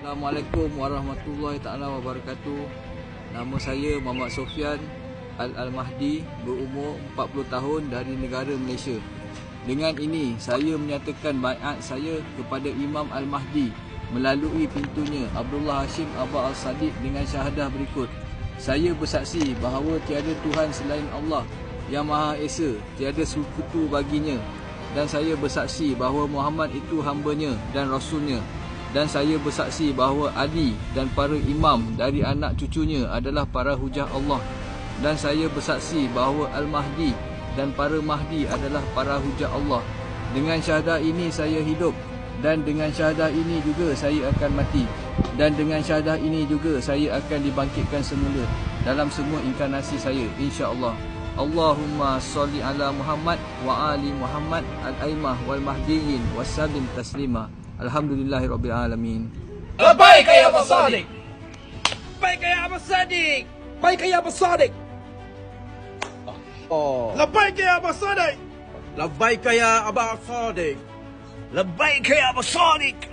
Assalamualaikum warahmatullahi taala wabarakatuh. Nama saya Muhammad Sofian Al-Al-Mahdi berumur 40 tahun dari negara Malaysia. Dengan ini saya menyatakan baiat saya kepada Imam Al-Mahdi melalui pintunya Abdullah Hashim Abba Al-Sadiq dengan syahadah berikut. Saya bersaksi bahawa tiada Tuhan selain Allah yang Maha Esa, tiada sekutu baginya dan saya bersaksi bahawa Muhammad itu hambanya dan rasulnya dan saya bersaksi bahawa Ali dan para imam dari anak cucunya adalah para hujah Allah. Dan saya bersaksi bahawa Al-Mahdi dan para Mahdi adalah para hujah Allah. Dengan syahadah ini saya hidup. Dan dengan syahadah ini juga saya akan mati. Dan dengan syahadah ini juga saya akan dibangkitkan semula dalam semua inkarnasi saya insya-Allah. Allahumma salli ala Muhammad wa ali Muhammad al-aimah wal mahdiyin wasallim taslima Alhamdulillahi Rabbil Alamin. Baik kaya Abu Sadiq. Baik kaya Abu Sadiq. Baik kaya Abu Sadiq. Oh. Lebaik kaya Abu Sadiq. Lebaik kaya Abu Sadiq. Lebaik kaya Abu Sadiq.